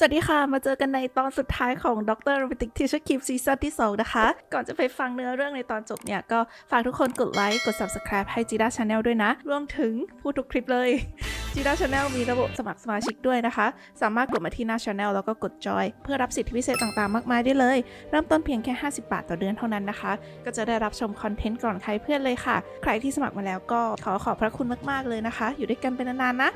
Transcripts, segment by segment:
สวัสดีค่ะ มาเจอกันในตอนสุดท้ายของ Dr. Robotic Teacher Keep ซีซั่นที่ 2 นะคะ ก่อนจะไปฟังเนื้อเรื่องในตอนจบเนี่ย ก็ฝากทุกคนกดไลค์ กด Subscribe ให้ Jida Channel ด้วยนะ รวมถึงพูดทุกคลิปเลย Jida Channel มีระบบสมัครสมาชิกด้วยนะคะ สามารถกดมาที่หน้า Channel แล้วก็กดจอย เพื่อรับสิทธิพิเศษต่างๆ มากมายได้เลย เริ่มต้นเพียงแค่ 50 บาทต่อเดือนเท่านั้นนะคะ ก็จะได้รับชมคอนเทนต์ก่อนใครเพื่อนเลยค่ะ ใครที่สมัครมาแล้วก็ขอขอบพระคุณมากๆเลยนะคะ อยู่ด้วยกันเป็นนานๆนะ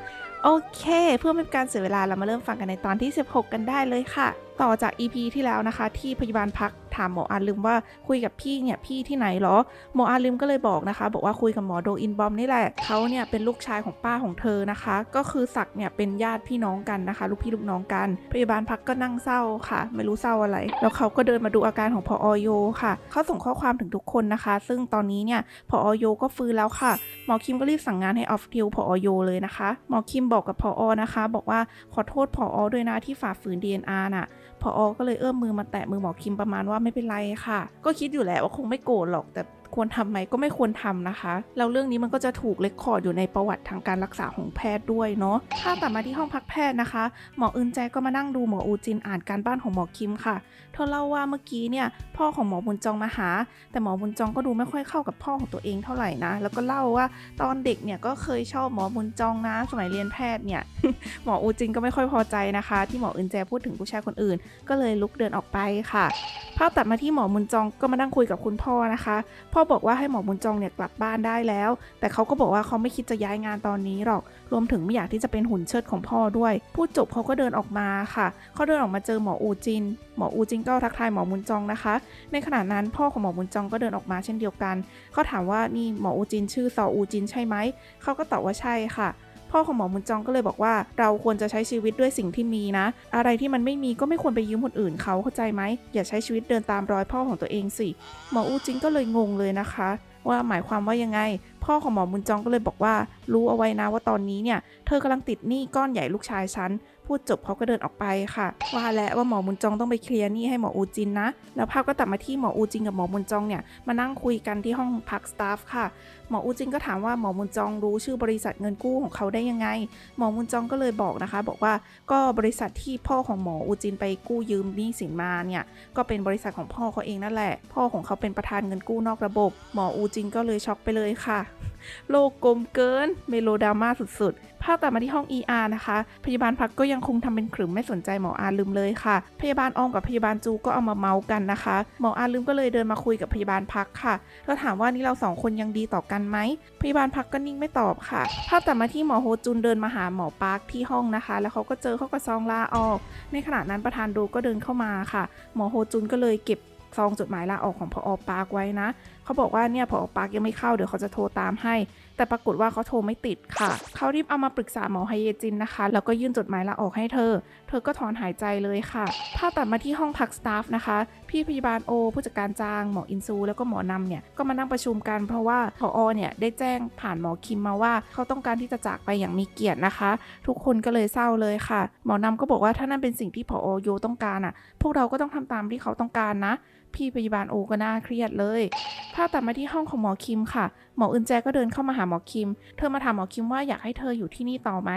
โอเค เพื่อไม่เป็นการเสียเวลาเรามาเริ่มฟังกันในตอนที่ 16 กันได้เลยค่ะ ต่อจาก EP ที่แล้วนะคะ ที่พยาบาลพัก ถามหมออาลืมว่าคุยกับพี่เนี่ยพี่ที่ไหนเหรอ หมออาลืมก็เลยบอกนะคะ บอกว่าคุยกับหมอโดอินบอมนี่แหละเขาเนี่ยเป็นลูกชายของป้าของเธอนะคะ ก็คือศักเนี่ยเป็นญาติพี่น้องกันนะคะ ลูกพี่ลูกน้องกัน พยาบาลพักก็นั่งเศร้าค่ะ ไม่รู้เศร้าอะไร แล้วเขาก็เดินมาดูอาการของพออโยค่ะเขาส่งข้อความถึงทุกคนนะคะ ซึ่งตอนนี้เนี่ยพออโยก็ฟื้นแล้วค่ะ หมอคิมก็รีบสั่งงานให้ออฟดิวพออโยเลยนะคะ หมอคิมบอกกับพออนะคะ บอกว่าขอโทษพออด้วยนะที่ฝ่าฝืน DNA น่ะ พออก็เลยเอื้อมมือมาแตะมือหมอคิมประมาณว่าไม่เป็นไรค่ะ ก็คิดอยู่แหละว่าคงไม่โกรธหรอกแต่ ควรทำไหมก็ไม่ควรทำนะคะแล้วเรื่องนี้มันก็จะถูกเลคคอร์ดอยู่ในประวัติทางการรักษาของแพทย์ด้วยเนาะถ้าตัดมาที่ห้องพักแพทย์นะคะ หมออึนแจก็มานั่งดูหมออูจินอ่านการบ้านของหมอคิมค่ะ เธอเล่าว่าเมื่อกี้เนี่ยพ่อของหมอบุญจองมาหา แต่หมอบุญจองก็ดูไม่ค่อยเข้ากับพ่อของตัวเองเท่าไหร่นะ แล้วก็เล่าว่าตอนเด็กเนี่ยก็เคยชอบหมอบุญจองนะสมัยเรียนแพทย์เนี่ยหมออูจินก็ไม่ค่อยพอใจนะคะ ที่หมออึนแจพูดถึงผู้ชายคนอื่น ก็เลยลุกเดินออกไปค่ะภาพตัดมาที่หมอบุญจองก็มานั่งคุยกับคุณพ่อนะคะ พ่อบอกว่าให้หมอบุญจองเนี่ยกลับบ้านได้แล้ว แต่เขาก็บอกว่าเขาไม่คิดจะย้ายงานตอนนี้หรอก รวมถึงไม่อยากที่จะเป็นหุ่นเชิดของพ่อด้วย พูดจบเขาก็เดินออกมาค่ะ เขาเดินออกมาเจอหมออูจิน หมออูจินก็ทักทายหมอบุญจองนะคะ ในขณะนั้นพ่อของหมอบุญจองก็เดินออกมาเช่นเดียวกัน เขาถามว่านี่หมออูจินชื่อซออูจินใช่ไหม เขาก็ตอบว่าใช่ค่ะ พ่อของหมอมุนจองก็เลยบอกว่า เราควรจะใช้ชีวิตด้วยสิ่งที่มีนะ อะไรที่มันไม่มีก็ไม่ควรไปยืมคนอื่นเขาเข้าใจไหมอย่าใช้ชีวิตเดินตามรอยพ่อของตัวเองสิหมออูจิงก็เลยงงเลยนะคะ ว่าหมายความว่ายังไง พ่อของหมอบุญจองก็เลยบอกว่า รู้เอาไว้นะว่าตอนนี้เนี่ย เธอกำลังติดหนี้ก้อนใหญ่ลูกชายฉัน พูดจบเขาก็เดินออกไปค่ะ ว่าแล้วว่าหมอบุญจองต้องไปเคลียร์หนี้ให้หมออูจินนะ แล้วภาพก็ตัดมาที่หมออูจินกับหมอบุญจองเนี่ยมานั่งคุยกันที่ห้องพักสตาฟค่ะ หมออูจินก็ถามว่าหมอบุญจองรู้ชื่อบริษัทเงินกู้ของเขาได้ยังไง หมอบุญจองก็เลยบอกนะคะ บอกว่าก็บริษัทที่พ่อของหมออูจินไปกู้ยืมหนี้สินมาเนี่ยก็เป็นบริษัทของพ่อเขาเองนั่นแหละ พ่อของเขาเป็นประธานเงินกู้นอกระบบ หมออูจินก็เลยช็อกไปเลยค่ะโลกกลมเกินเมโลดราม่าสุดๆ ภาพตัดมาที่ห้อง ER นะคะ พยาบาลพักก็ยังคงทำเป็นขรึมไม่สนใจหมออาลืมเลยค่ะ พยาบาลออมกับพยาบาลจูก็เอามาเมาส์กันนะคะ หมออาลืมก็เลยเดินมาคุยกับพยาบาลพักค่ะ แล้วถามว่านี่เราสองคนยังดีต่อกันไหม พยาบาลพักก็นิ่งไม่ตอบค่ะ ภาพตัดมาที่หมอโฮจุนเดินมาหาหมอปาร์คที่ห้องนะคะ แล้วเขาก็เจอเขาก็ซองลาออก ในขณะนั้นประธานโดก็เดินเข้ามาค่ะ หมอโฮจุนก็เลยเก็บ ซองจดหมายลาออกของพอปาร์คไว้นะ เขาบอกว่าเนี่ยพอปาร์คยังไม่เข้าเดี๋ยวเขาจะโทรตามให้ แต่ปรากฏว่าเขาโทรไม่ติดค่ะ เขารีบเอามาปรึกษาหมอไฮเยจินนะคะ แล้วก็ยื่นจดหมายลาออกให้เธอ เธอก็ถอนหายใจเลยค่ะภาพตัดมาที่ห้องพักสตาฟนะคะ พี่พยาบาลโอ ผู้จัดการจาง หมออินซู แล้วก็หมอนำเนี่ยก็มานั่งประชุมกัน เพราะว่าพออเนี่ยได้แจ้งผ่านหมอคิมมาว่าเขาต้องการที่จะจากไปอย่างมีเกียรตินะคะ ทุกคนก็เลยเศร้าเลยค่ะ หมอนำก็บอกว่าถ้านั่นเป็นสิ่งที่พอโยต้องการอะ พวกเราก็ต้องทำตามที่เขาต้องการนะ พี่พยาบาลโอก็น่าเครียดเลยภาพตัดมาที่ห้องของหมอคิมค่ะหมออึนแจก็เดินเข้ามาหาหมอคิม เธอมาถามหมอคิมว่าอยากให้เธออยู่ที่นี่ต่อไหม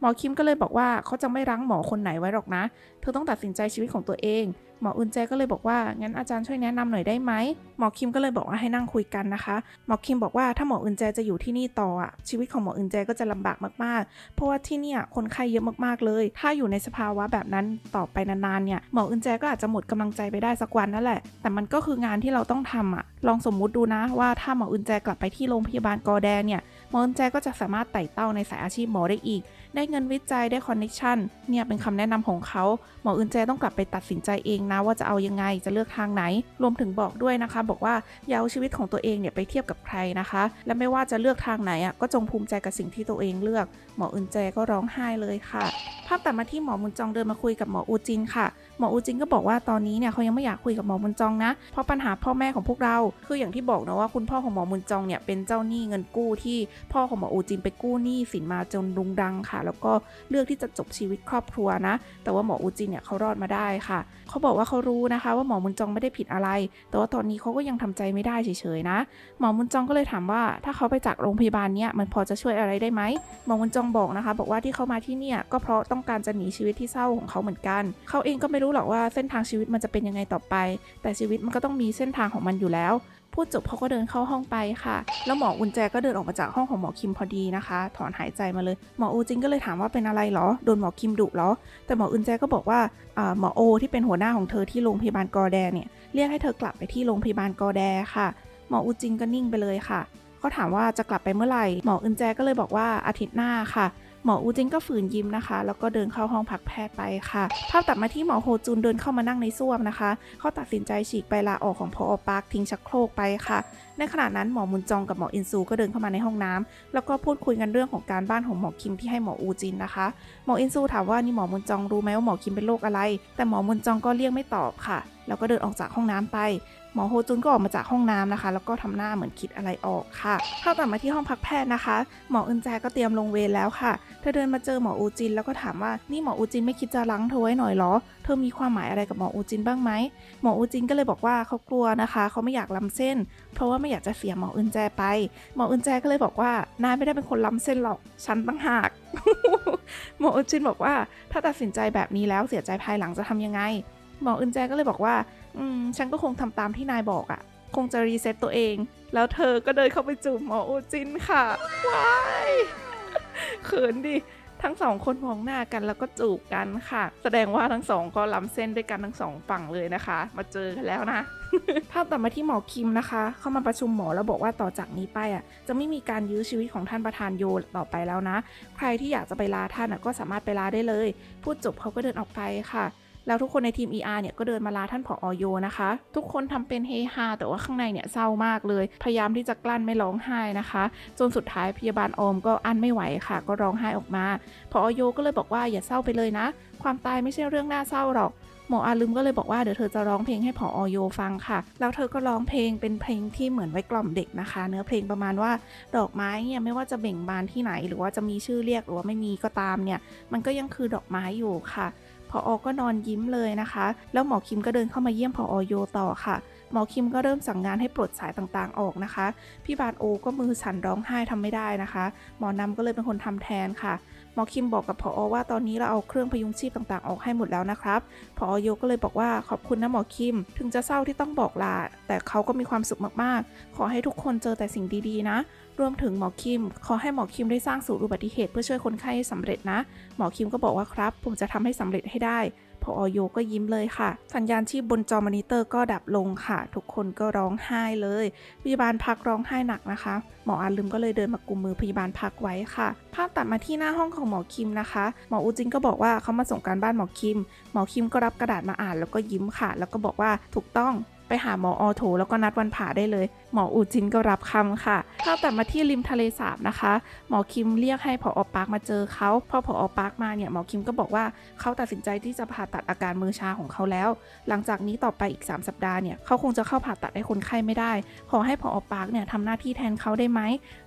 หมอคิมก็เลยบอกว่าเขาจะไม่รั้งหมอคนไหนไว้หรอกนะ เธอต้องตัดสินใจชีวิตของตัวเอง หมออึนแจก็เลยบอกว่างั้นอาจารย์ช่วยแนะนำหน่อยได้ไหม หมอคิมก็เลยบอกว่าให้นั่งคุยกันนะคะ หมอคิมบอกว่าถ้าหมออึนแจจะอยู่ที่นี่ต่ออะชีวิตของหมออึนแจก็จะลำบากมากๆ เพราะว่าที่เนี่ยคนไข้เยอะมากๆเลย ถ้าอยู่ในสภาวะแบบนั้นต่อไปนานๆเนี่ยหมออึนแจก็อาจจะหมดกำลังใจไปได้สักวันนั่นแหละ แต่มันก็คืองานที่เราต้องทำอะ ลองสมมุติดูนะว่าถ้าหมออึนแจกลับไปที่ที่โรงพยาบาลกอแดงเนี่ย หมออึนแจก็จะสามารถไต่เต้าในสายอาชีพหมอได้อีก ได้เงินวิจัยได้คอนเน็ชันเนี่ยเป็นคำแนะนำของเขา หมออึนแจต้องกลับไปตัดสินใจเองนะว่าจะเอายังไงจะเลือกทางไหน รวมถึงบอกด้วยนะคะ บอกว่าอย่าเอาชีวิตของตัวเองเนี่ยไปเทียบกับใครนะคะ และไม่ว่าจะเลือกทางไหนอะก็จงภูมิใจกับสิ่งที่ตัวเองเลือก หมออึนแจก็ร้องไห้เลยค่ะภาพตัดมาที่หมอมุนจองเดินมาคุยกับหมออูจินค่ะ หมออูจินก็บอกว่าตอนนี้เนี่ยเขายังไม่อยากคุยกับหมอมุนจองนะ เพราะปัญหาพ่อแม่ของพวกเรา คืออย่างที่บอกนะว่าคุณพ่อของหมอมุนจองเนี่ยเป็นเจ้าหนี้เงินกู้ที่พ่อของหมออูจินไปกู้หนี้สินมาจนรุงรังค่ะ แล้วก็เลือกที่จะจบชีวิตครอบครัวนะ แต่ว่าหมออูจินเนี่ยเขารอดมาได้ค่ะ เขาบอกว่าเขารู้นะคะ ว่าหมอมุนจองไม่ได้ผิดอะไร แต่ว่าตอนนี้เขาก็ยังทำใจไม่ได้เฉยๆนะ หมอมุนจองก็เลยถามว่า ถ้าเขาไปจากโรงพยาบาลเนี่ยมันพอจะช่วยอะไรได้ไหมหมอมุนจองบอกนะคะ บอกว่าที่เขามาที่เนี่ยก็เพราะต้องการจะหนีชีวิตที่เศร้าของเขาเหมือนกัน เขาเองก็ไม่รู้หรอกว่าเส้นทางชีวิตมันจะเป็นยังไงต่อไป แต่ชีวิตมันก็ต้องมีเส้นทางของมันอยู่แล้ว พูดจบเขาก็เดินเข้าห้องไปค่ะ แล้วหมออุนแจก็เดินออกมาจากห้องของหมอคิมพอดีนะคะ ถอนหายใจมาเลย หมออูจินก็เลยถามว่าเป็นอะไรเหรอ โดนหมอคิมดุเหรอ แต่หมออุนแจก็บอกว่าหมอโอ ที่เป็นหัวหน้าของเธอที่โรงพยาบาลกอแดเนี่ย เรียกให้เธอกลับไปที่โรงพยาบาลกอแดค่ะ หมออูจินก็นิ่งไปเลยค่ะเขาถามว่าจะกลับไปเมื่อไหร่ หมออึนแจก็เลยบอกว่าอาทิตย์หน้าค่ะ หมออูจินก็ฝืนยิ้มนะคะ แล้วก็เดินเข้าห้องพักแพทย์ไปค่ะภาพตัดมาที่หมอโฮจุนเดินเข้ามานั่งในส้วมนะคะ เขาตัดสินใจฉีกใบลาออกของพอปาร์คทิ้งชักโครกไปค่ะในขณะนั้นหมอมุนจองกับหมออินซูก็เดินเข้ามาในห้องน้ำแล้วก็พูดคุยกันเรื่องของการบ้านของหมอคิมที่ให้หมออูจินนะคะ หมออินซูถามว่านี่หมอมุนจองรู้ไหมว่าหมอคิมเป็นโรคอะไร แต่หมอมุนจองก็เลี่ยงไม่ตอบค่ะ แล้วก็เดินออกจากห้องน้ำไปหมอโฮจุนก็ออกมาจากห้องน้ำนะคะ แล้วก็ทำหน้าเหมือนคิดอะไรออกค่ะเข้าตัดมาที่ห้องพักแพทย์นะคะ หมออึนแจก็เตรียมลงเวรแล้วค่ะ เธอเดินมาเจอหมออูจินแล้วก็ถามว่านี่หมออูจินไม่คิดจะล้างเธอไว้หน่อยหรอ เธอมีความหมายอะไรกับหมออูจินบ้างไหมหมออูจินก็เลยบอกว่าเขากลัวนะคะ เขาไม่อยากล้ำเส้น เพราะว่าไม่อยากจะเสียหมออึนแจไป หมออึนแจก็เลยบอกว่านายไม่ได้เป็นคนล้ำเส้นหรอกฉันตั้งหากหมออูจินบอกว่าถ้าตัดสินใจแบบนี้แล้วเสียใจภายหลังจะทำยังไง หมออึนแจก็เลยบอกว่า อืมฉันก็คงทำตามที่นายบอกอะ่ะ คงจะรีเซ็ตตัวเอง แล้วเธอก็เดินเข้าไปจูบหมออูจินค่ะว้ายเขินดิ ทั้งสองคนมองหน้ากันแล้วก็จูบกันค่ะ แสดงว่าทั้งสองก็ล้ำเส้นด้วยกันทั้งสองฝั่งเลยนะคะ มาเจอกันแล้วนะภาพต่อมาที่หมอคิมนะคะ เข้ามาประชุมหมอแล้วบอกว่าต่อจากนี้ไปอะจะไม่มีการยื้อชีวิตของท่านประธานโยต่อไปแล้วนะ ใครที่อยากจะไปลาท่านก็สามารถไปลาได้เลย พูดจบเขาก็เดินออกไปค่ะ แล้วทุกคนในทีม ER เนี่ยก็เดินมาลาท่านผออโยนะคะ ทุกคนทำเป็นเฮฮาแต่ว่าข้างในเนี่ยเศร้ามากเลย พยายามที่จะกลั้นไม่ร้องไห้นะคะ จนสุดท้ายพยาบาลออมก็อั้นไม่ไหวค่ะ ก็ร้องไห้ออกมาผออโยก็เลยบอกว่าอย่าเศร้าไปเลยนะ ความตายไม่ใช่เรื่องน่าเศร้าหรอกหมออาลืมก็เลยบอกว่าเดี๋ยวเธอจะร้องเพลงให้ผอโยฟังค่ะ แล้วเธอก็ร้องเพลงเป็นเพลงที่เหมือนไว้กล่อมเด็กนะคะ เนื้อเพลงประมาณว่าดอกไม้เนี่ยไม่ว่าจะเบ่งบานที่ไหน หรือว่าจะมีชื่อเรียกหรือว่าไม่มีก็ตามเนี่ย มันก็ยังคือดอกไม้อยู่ค่ะ พออก็นอนยิ้มเลยนะคะ แล้วหมอคิมก็เดินเข้ามาเยี่ยมพออโยต่อค่ะ หมอคิมก็เริ่มสั่งงานให้ปลดสายต่างๆออกนะคะ พี่บาทโอก็มือสั่นร้องไห้ทำไม่ได้นะคะ หมอนำก็เลยเป็นคนทำแทนค่ะ หมอคิมบอกกับพออว่าตอนนี้เราเอาเครื่องพยุงชีพต่างๆ ออกให้หมดแล้วนะครับ พอโยก็เลยบอกว่าขอบคุณนะหมอคิม ถึงจะเศร้าที่ต้องบอกลา แต่เขาก็มีความสุขมากๆ ขอให้ทุกคนเจอแต่สิ่งดีๆนะ รวมถึงหมอคิม ขอให้หมอคิมได้สร้างสูตรอุบัติเหตุเพื่อช่วยคนไข้ให้สำเร็จนะ หมอคิมก็บอกว่าครับ ผมจะทำให้สำเร็จให้ได้ พอโยก็ยิ้มเลยค่ะ สัญญาณชีพบนจอมอนิเตอร์ก็ดับลงค่ะ ทุกคนก็ร้องไห้เลย พยาบาลพักร้องไห้หนักนะคะ หมออาลืมก็เลยเดินมากุมมือพยาบาลพักไว้ค่ะ ภาพตัดมาที่หน้าห้องของหมอคิมนะคะ หมออูจินก็บอกว่าเขามาส่งการบ้านหมอคิม หมอคิมก็รับกระดาษมาอ่านแล้วก็ยิ้มค่ะ แล้วก็บอกว่าถูกต้อง ไปหาหมออโถแล้วก็นัดวันผ่าได้เลย หมออูจินก็รับคำค่ะภาพตัดมาที่ริมทะเลสาบนะคะ หมอคิมเรียกให้ผออปาร์คมาเจอเขาพอผออปาร์คมาเนี่ยหมอคิมก็บอกว่าเขาตัดสินใจที่จะผ่าตัดอาการมือชาของเขาแล้ว หลังจากนี้ต่อไปอีก 3 สัปดาห์เนี่ยเขาคงจะเข้าผ่าตัดให้คนไข้ไม่ได้ ขอให้ผออปาร์คเนี่ยทำหน้าที่แทนเขาได้ไหม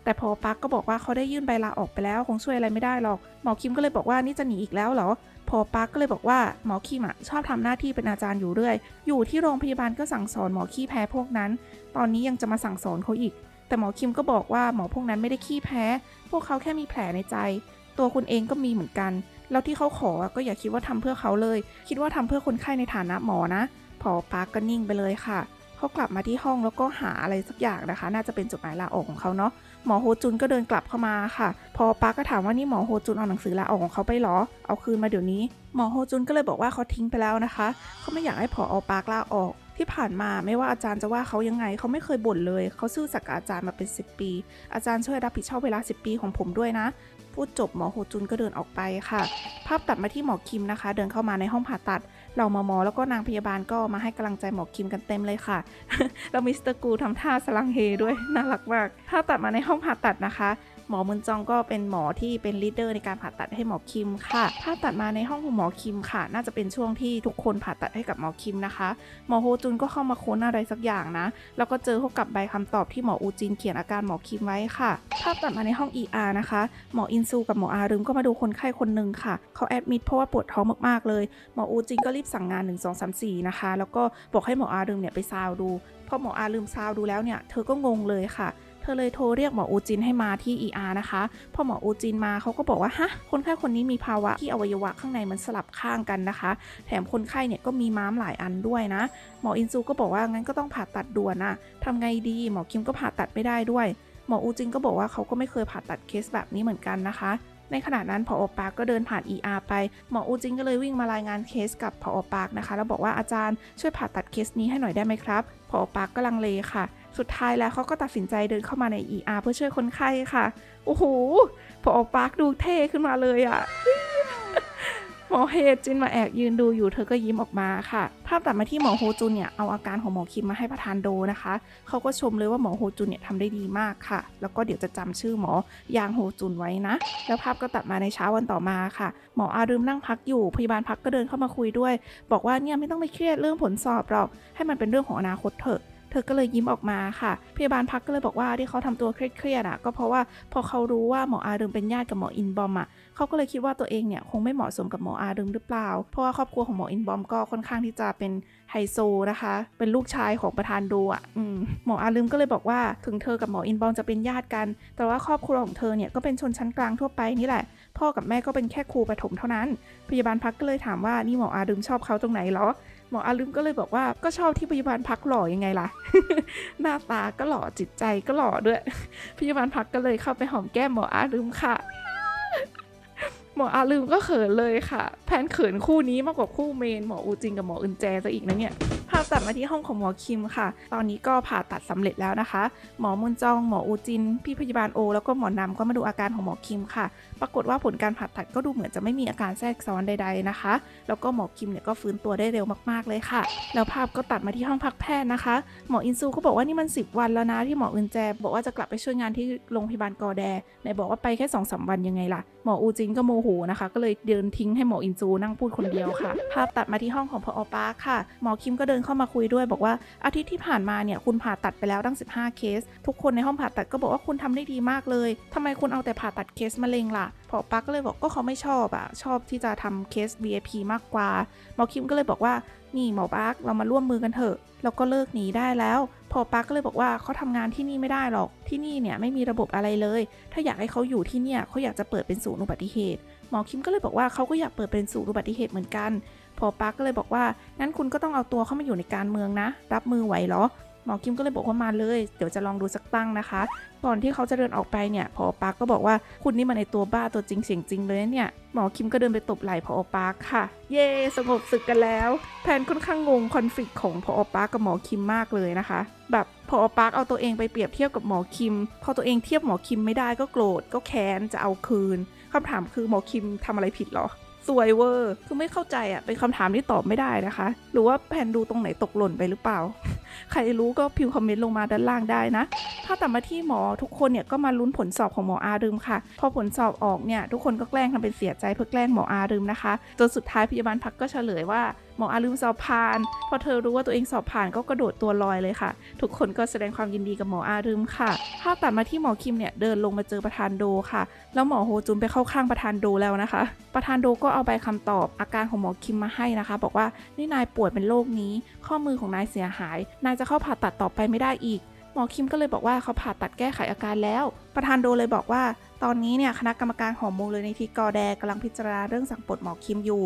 แต่ผออปาร์คก็บอกว่าเขาได้ยื่นใบลาออกไปแล้วคงช่วยอะไรไม่ได้หรอกหมอคิมก็เลยบอกว่านี่จะหนีอีกแล้วเหรอ พอปาร์คก็เลยบอกว่าหมอคิมอะชอบทำหน้าที่เป็นอาจารย์อยู่เรื่อย อยู่ที่โรงพยาบาลก็สั่งสอนหมอขี้แพ้พวกนั้น ตอนนี้ยังจะมาสั่งสอนเขาอีก แต่หมอคิมก็บอกว่าหมอพวกนั้นไม่ได้ขี้แพ้ พวกเขาแค่มีแผลในใจ ตัวคุณเองก็มีเหมือนกัน แล้วที่เขาขอก็อย่าคิดว่าทำเพื่อเขาเลย คิดว่าทำเพื่อคนไข้ในฐานะหมอนะพอปาร์คก็นิ่งไปเลยค่ะ เขากลับมาที่ห้องแล้วก็หาอะไรสักอย่างนะคะ น่าจะเป็นจดหมายลาออกของเขาเนาะหมอโฮจุนก็เดินกลับเข้ามาค่ะ พอปาร์ก็ถามว่านี่หมอโฮจุนเอาหนังสือลาออกของเขาไปหรอ เอาคืนมาเดี๋ยวนี้ หมอโฮจุนก็เลยบอกว่าเขาทิ้งไปแล้วนะคะ เขาไม่อยากให้ผออปาร์คลาออก ที่ผ่านมาไม่ว่าอาจารย์จะว่าเขายังไง เขาไม่เคยบ่นเลย เขาซื่อสัตย์กับอาจารย์มาเป็น 10 ปี อาจารย์ช่วยรับผิดชอบเวลา 10 ปีของผมด้วยนะ พูดจบหมอโฮจุนก็เดินออกไปค่ะ ภาพตัดมาที่หมอคิมนะคะ เดินเข้ามาในห้องผ่าตัด เราหมอหมอแล้วก็นางพยาบาลก็มาให้กำลังใจหมอคิมกันเต็มเลยค่ะ แล้วมิสเตอร์กูทำท่าสลังเฮด้วยน่ารักมากภาพตัดมาในห้องผ่าตัดนะคะ หมอมุนจองก็เป็นหมอที่เป็นลีดเดอร์ในการผ่าตัดให้หมอคิมค่ะภาพตัดมาในห้องของหมอคิมค่ะ น่าจะเป็นช่วงที่ทุกคนผ่าตัดให้กับหมอคิมนะคะ หมอโฮจุนก็เข้ามาค้นอะไรสักอย่างนะ แล้วก็เจอพบกับใบคำตอบที่หมออูจินเขียนอาการหมอคิมไว้ค่ะ ภาพตัดมาในห้อง ER นะคะ หมออินซูกับหมออารึมก็มาดูคนไข้คนหนึ่งค่ะ เขาแอดมิดเพราะว่าปวดท้องมากๆเลย หมออูจินก็รีบสั่งงาน 1 2 3 4 นะคะ แล้วก็บอกให้หมออารึมเนี่ยไปซาวดู พอหมออารึมซาวดูแล้วเนี่ย เธอก็งงเลยค่ะ ธอเลยโทรเรียกหมออูจินให้มาที่ ER นะคะ พอหมออูจินมาเขาก็บอกว่าฮะคนไข้คนนี้มีภาวะที่อวัยวะข้างในมันสลับข้างกันนะคะ แถมคนไข้เนี่ยก็มีม้ามหลายอันด้วยนะ หมออินซูก็บอกว่างั้นก็ต้องผ่าตัดด่วนนะทำไงดีหมอคิมก็ผ่าตัดไม่ได้ด้วย หมออูจินก็บอกว่าเขาก็ไม่เคยผ่าตัดเคสแบบนี้เหมือนกันนะคะในขณะนั้นพออปาร์คก็เดินผ่าน ER ไป หมออูจินก็เลยวิ่งมารายงานเคสกับพออปาร์คนะคะ แล้วบอกว่าอาจารย์ช่วยผ่าตัดเคสนี้ให้หน่อยได้ไหมครับพออปาร์คก็ลังเลค่ะ สุดท้ายแล้วเขาก็ตัดสินใจเดินเข้ามาใน ER เพื่อช่วยคนไข้ค่ะ โอ้โหพออปาร์คดูเท่ขึ้นมาเลยอะหมอเฮจินมาแอบยืนดูอยู่เธอก็ยิ้มออกมาค่ะ ภาพตัดมาที่หมอโฮจุนเนี่ยเอาอาการของหมอคิมมาให้ประธานโดนะคะ เขาก็ชมเลยว่าหมอโฮจุนเนี่ยทำได้ดีมากค่ะ แล้วก็เดี๋ยวจะจำชื่อหมอยางโฮจุนไว้นะ แล้วภาพก็ตัดมาในเช้าวันต่อมาค่ะ หมออารึมนั่งพักอยู่ พยาบาลพักก็เดินเข้ามาคุยด้วย บอกว่าเนี่ยไม่ต้องไปเครียดเรื่องผลสอบหรอก ให้มันเป็นเรื่องของอนาคตเถอะ ธอก็เลยยิ้มออกมาค่ะ พยาบาลพักก็เลยบอกว่าที่เขาทำตัวเครียดๆอะก็เพราะว่าพอเขารู้ว่าหมออารึมเป็นญาติกับหมออินบอมอะเขาก็เลยคิดว่าตัวเองเนี่ยคงไม่เหมาะสมกับหมออารึมหรือเปล่า เพราะว่าครอบครัวของหมออินบอมก็ค่อนข้างที่จะเป็นไฮโซนะคะ เป็นลูกชายของประธานโดอะอหมออารึมก็เลยบอกว่าถึงเธอกับหมออินบอมจะเป็นญาติกัน แต่ว่าครอบครัวของเธอเนี่ยก็เป็นชนชั้นกลางทั่วไปนี่แหละ พ่อกับแม่ก็เป็นแค่ครูประถมเท่านั้น พยาบาลพักก็เลยถามว่านี่หมออารึมชอบเขาตรงไหนเหรอ หมออารึมก็เลยบอกว่าก็ชอบที่พยาบาลพักหล่อยังไงล่ะ หน้าตาก็หล่อจิตใจก็หล่อด้วย พยาบาลพักก็เลยเข้าไปหอมแก้มหมออารึมค่ะ หมออาลืมก็เขินเลยค่ะ แพนเขินคู่นี้มากกว่าคู่เมนหมออูจิงกับหมออึนแจซะอีกนะเนี่ยภาพตัดมาที่ห้องของหมอคิมค่ะ ตอนนี้ก็ผ่าตัดสำเร็จแล้วนะคะ หมอมุนจอง หมออูจิน พี่พยาบาลโอ แล้วก็หมอนำก็มาดูอาการของหมอคิมค่ะ ปรากฏว่าผลการผ่าตัดก็ดูเหมือนจะไม่มีอาการแทรกซ้อนใด ๆนะคะ แล้วก็หมอคิมเนี่ยก็ฟื้นตัวได้เร็วมากๆเลยค่ะ แล้วภาพก็ตัดมาที่ห้องพักแพทย์นะคะ หมออินซูก็บอกว่านี่มัน 10 วันแล้วนะที่หมออึนแจบอกว่าจะกลับไปช่วยงานที่โรงพยาบาลกอแดไหนบอกว่าไปแค่2อสวันยังไงล่ะ หมออูจินก็โมโหนะคะ ก็เลยเดินทิ้งให้หมออินซูนั่งพูดคนเดียวค่ะ ภาพตัดมาที่ห้องของพอปาคค่ะ หมอคิมก็เดินเข้ามาคุยด้วยบอกว่าอาทิตย์ที่ผ่านมาเนี่ยคุณผ่าตัดไปแล้วตั้ง 15 เคส ทุกคนในห้องผ่าตัดก็บอกว่าคุณทำได้ดีมากเลยทำไมคุณเอาแต่ผ่าตัดเคสมะเร็งล่ะพอปาร์คก็เลยบอกก็เขาไม่ชอบอะชอบที่จะทำเคส VIP มากกว่าหมอคิมก็เลยบอกว่านี่หมอปาร์คเรามาร่วมมือกันเถอะเราก็เลิกหนีได้แล้วพอปาร์คก็เลยบอกว่าเขาทำงานที่นี่ไม่ได้หรอก ที่นี่เนี่ยไม่มีระบบอะไรเลย ถ้าอยากให้เขาอยู่ที่เนี่ยเขาอยากจะเปิดเป็นศูนย์อุบัติเหตุ หมอคิมก็เลยบอกว่าเขาก็อยากเปิดเป็นศูนย์อุบัติเหตุเหมือนกัน พอปาร์คก็เลยบอกว่างั้นคุณก็ต้องเอาตัวเข้ามาอยู่ในการเมืองนะ รับมือไหวเหรอหมอคิมก็เลยบอกว่ามาเลย เดี๋ยวจะลองดูสักตั้งนะคะ ก่อนที่เขาจะเดินออกไปเนี่ยพอปาร์คก็บอกว่าคุณนี่มันในตัวบ้าตัวจริงเสียงจริงเลยเนี่ย หมอคิมก็เดินไปตบไหล่พอปาร์คค่ะ เย่สงบศึกกันแล้วแพนค่อนข้างงงคอนฟ lict ของพอปาร์คกับหมอคิมมากเลยนะคะ แบบพอปาร์คเอาตัวเองไปเปรียบเทียบกับหมอคิม พอตัวเองเทียบหมอคิมไม่ได้ก็โกรธก็แค้นจะเอาคืนคำถามคือหมอคิมทำอะไรผิดหรอ สวยเวอร์ คือไม่เข้าใจอะ เป็นคำถามที่ตอบไม่ได้นะคะ หรือว่าแผ่นดูตรงไหนตกหล่นไปหรือเปล่า ใครรู้ก็พิมพ์คอมเมนต์ลงมาด้านล่างได้นะ ถ้าตัดมาที่หมอทุกคนเนี่ยก็มาลุ้นผลสอบของหมออารึมค่ะ พอผลสอบออกเนี่ยทุกคนก็แกล้งทำเป็นเสียใจเพื่อแกล้งหมออารึมนะคะ จนสุดท้ายพยาบาลพักก็เฉลยว่า หมออารึมสอบผ่าน พอเธอรู้ว่าตัวเองสอบผ่านก็กระโดดตัวลอยเลยค่ะ ทุกคนก็แสดงความยินดีกับหมออารึมค่ะ ภาพตัดมาที่หมอคิมเนี่ยเดินลงมาเจอประธานโดค่ะ แล้วหมอโฮจุนไปเข้าข้างประธานโดแล้วนะคะ ประธานโดก็เอาใบคำตอบอาการของหมอคิมมาให้นะคะ บอกว่านี่นายป่วยเป็นโรคนี้ ข้อมือของนายเสียหาย นายจะเข้าผ่าตัดต่อไปไม่ได้อีกหมอคิมก็เลยบอกว่าเขาผ่าตัดแก้ไขอาการแล้ว ประธานโดเลยบอกว่า ตอนนี้เนี่ยคณะกรรมการของมูลนิธิกอแดกำลังพิจารณาเรื่องสั่งปลดหมอคิมอยู่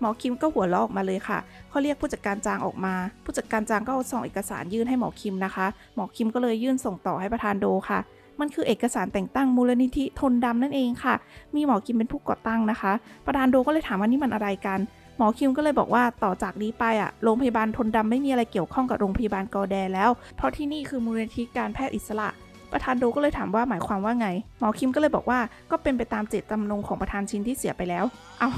หมอคิมก็หัวเราะออกมาเลยค่ะเขาเรียกผู้จัดการจางออกมา ผู้จัดการจางก็เอาซองเอกสารยื่นให้หมอคิมนะคะ หมอคิมก็เลยยื่นส่งต่อให้ประธานโดค่ะ มันคือเอกสารแต่งตั้งมูลนิธิทนดำนั่นเองค่ะ มีหมอคิมเป็นผู้ก่อตั้งนะคะ ประธานโดก็เลยถามว่านี่มันอะไรกันหมอคิมก็เลยบอกว่าต่อจากนี้ไปอะโรงพยาบาลทนดำไม่มีอะไรเกี่ยวข้องกับโรงพยาบาลกอแดแล้ว เพราะที่นี่คือมูลนิธิการแพทย์อิสระ ประธานโดก็เลยถามว่าหมายความว่าไง หมอคิมก็เลยบอกว่าก็เป็นไปตามเจตจำนงของประธานชินที่เสียไปแล้ว เอา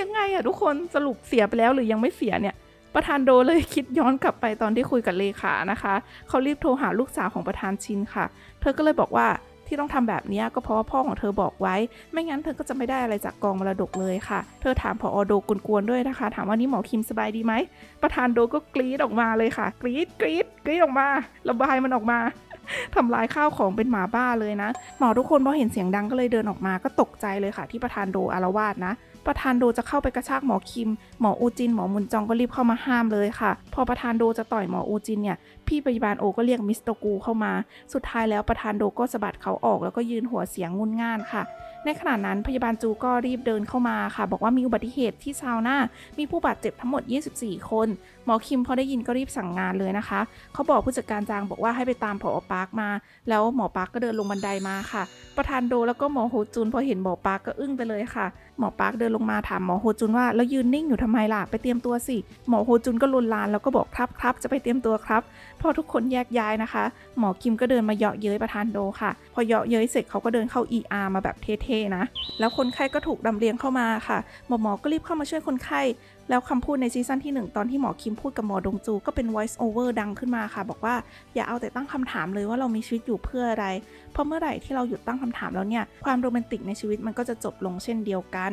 ยังไงอะทุกคนสรุปเสียไปแล้วหรือยังไม่เสียเนี่ย ประธานโดเลยคิดย้อนกลับไปตอนที่คุยกับเลขานะคะ เขารีบโทรหาลูกสาวของประธานชินค่ะ เธอก็เลยบอกว่าที่ต้องทำแบบนี้ก็เพราะว่าพ่อของเธอบอกไว้ ไม่งั้นเธอก็จะไม่ได้อะไรจากกองมรดกเลยค่ะ เธอถามพอโดกวนๆด้วยนะคะ ถามว่านี่หมอคิมสบายดีไหม ประธานโดก็กรี๊ดออกมาเลยค่ะ กรี๊ดกรี๊ดกรี๊ดออกมา ระบายมันออกมาทำลายข้าวของเป็นหมาบ้าเลยนะ หมอทุกคนพอเห็นเสียงดังก็เลยเดินออกมาก็ตกใจเลยค่ะ ที่ประธานโดอารวาสนะ ประธานโดจะเข้าไปกระชากหมอคิม หมออูจิน หมอมุนจองก็รีบเข้ามาห้ามเลยค่ะ พอประธานโดจะต่อยหมออูจินเนี่ย พี่พยาบาลโอก็เรียกมิสเตอร์กูเข้ามา สุดท้ายแล้วประธานโดก็สะบัดเขาออกแล้วก็ยืนหัวเสียงงุนง่านค่ะ ในขณะนั้นพยาบาลจูก็รีบเดินเข้ามาค่ะ บอกว่ามีอุบัติเหตุที่ซาวน่ามีผู้บาดเจ็บทั้งหมด 24 คน หมอคิมพอได้ยินก็รีบสั่งงานเลยนะคะ เขาบอกผู้จัดการจางบอกว่าให้ไปตามผอปาร์คมา แล้วหมอปาร์คก็เดินลงบันไดมาค่ะ ประธานโดแล้วก็หมอโฮจุนพอเห็นหมอปาร์คก็อึ้งไปเลยค่ะ หมอปาร์คเดินลงมาถามหมอโฮจุนว่าแล้วยืนนิ่งอยู่ทำไมล่ะไปเตรียมตัวสิหมอโฮจุนก็ลวนลานแล้วก็บอกครับครับจะไปเตรียมตัวครับ พอทุกคนแยกย้ายนะคะ หมอคิมก็เดินมาเยาะเย้ยประธานโดค่ะ พอเยาะเย้ยเสร็จเขาก็เดินเข้า ER มาแบบเท่ๆนะ แล้วคนไข้ก็ถูกดำเลียงเข้ามาค่ะ หมอหมอก็รีบเข้ามาช่วยคนไข้ แล้วคำพูดในซีซั่นที่หนึ่งตอนที่หมอคิมพูดกับหมอดงจู ก็เป็น voice over ดังขึ้นมาค่ะ บอกว่าอย่าเอาแต่ตั้งคำถามเลยว่าเรามีชีวิตอยู่เพื่ออะไร เพราะเมื่อไหร่ที่เราหยุดตั้งคำถามแล้วเนี่ย ความโรแมนติกในชีวิตมันก็จะจบลงเช่นเดียวกัน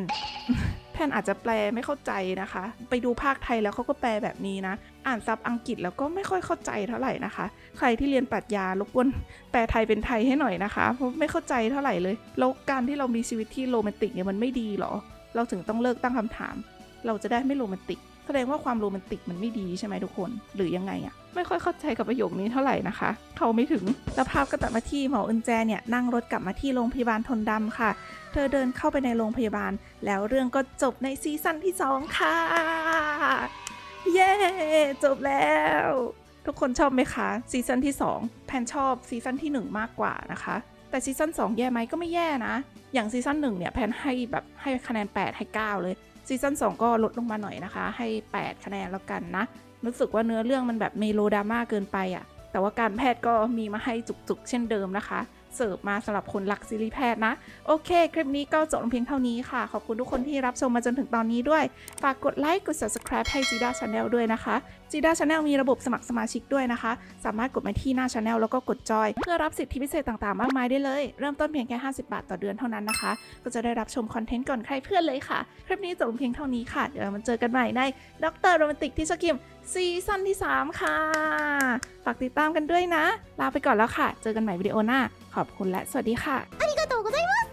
แพนอาจจะแปลไม่เข้าใจนะคะ ไปดูภาคไทยแล้วเขาก็แปลแบบนี้นะ อ่านซับอังกฤษแล้วก็ไม่ค่อยเข้าใจเท่าไหร่นะคะ ใครที่เรียนปรัชญารบกวนแปลไทยเป็นไทยให้หน่อยนะคะเพราะไม่เข้าใจเท่าไหร่เลยแล้วการที่เรามีชีวิตที่โรแมนติกเนี่ยมันไม่ดีหรอ เราถึงต้องเลิกตั้งคำถาม เราจะได้ไม่โรแมนติก แสดงว่าความโรแมนติกมันไม่ดีใช่ไหมทุกคน หรือยังไงอะไม่ค่อยเข้าใจกับประโยคนี้เท่าไหร่นะคะ เขาไม่ถึง แล้วภาพก็ตัดมาที่หมออึนแจเนี่ยนั่งรถกลับมาที่โรงพยาบาลทนดำค่ะ เธอเดินเข้าไปในโรงพยาบาล แล้วเรื่องก็จบในซีซั่นที่ 2 ค่ะ เย้ จบแล้ว ทุกคนชอบไหมคะ ซีซั่นที่ 2 แพนชอบซีซั่นที่ 1 มากกว่านะคะ แต่ซีซั่น2 แย่ไหมก็ไม่แย่นะ อย่างซีซั่น1เนี่ยแพนให้แบบให้คะแนน 8 ให้ 9 เลย ซีซั่น2ก็ลดลงมาหน่อยนะคะ ให้ 8 คะแนนแล้วกันนะ รู้สึกว่าเนื้อเรื่องมันแบบเมโลดราม่าเกินไปอะ่ะแต่ว่าการแพทย์ก็มีมาให้จุกๆ เช่นเดิมนะคะ เสิร์ฟมาสำหรับคนรักซีรีส์แพทย์นะ โอเค คลิปนี้ก็จบลงเพียงเท่านี้ค่ะ ขอบคุณทุกคนที่รับชมมาจนถึงตอนนี้ด้วย ฝากกดไลค์ กด subscribe ให้ Jida Channel ด้วยนะคะ Jida Channel มีระบบสมัครสมาชิกด้วยนะคะ สามารถกดมาที่หน้า Channel แล้วก็กดจอย เพื่อรับสิทธิพิเศษต่างๆ มากมายได้เลย เริ่มต้นเพียงแค่ 50 บาทต่อเดือนเท่านั้นนะคะ ก็จะได้รับชมคอนเทนต์ก่อนใครเพื่อนเลยค่ะ คลิปนี้จบลงเพียงเท่านี้ค่ะ เดี๋ยวมาเจอกันใหม่ในดรโรแมนติกที่ชกิม ซีซั่นที่ 3 ค่ะ ฝากติดตามกันด้วยนะ ลาไปก่อนแล้วค่ะ เจอกันใหม่วิดีโอหน้า ขอบคุณและสวัสดีค่ะありがとうございます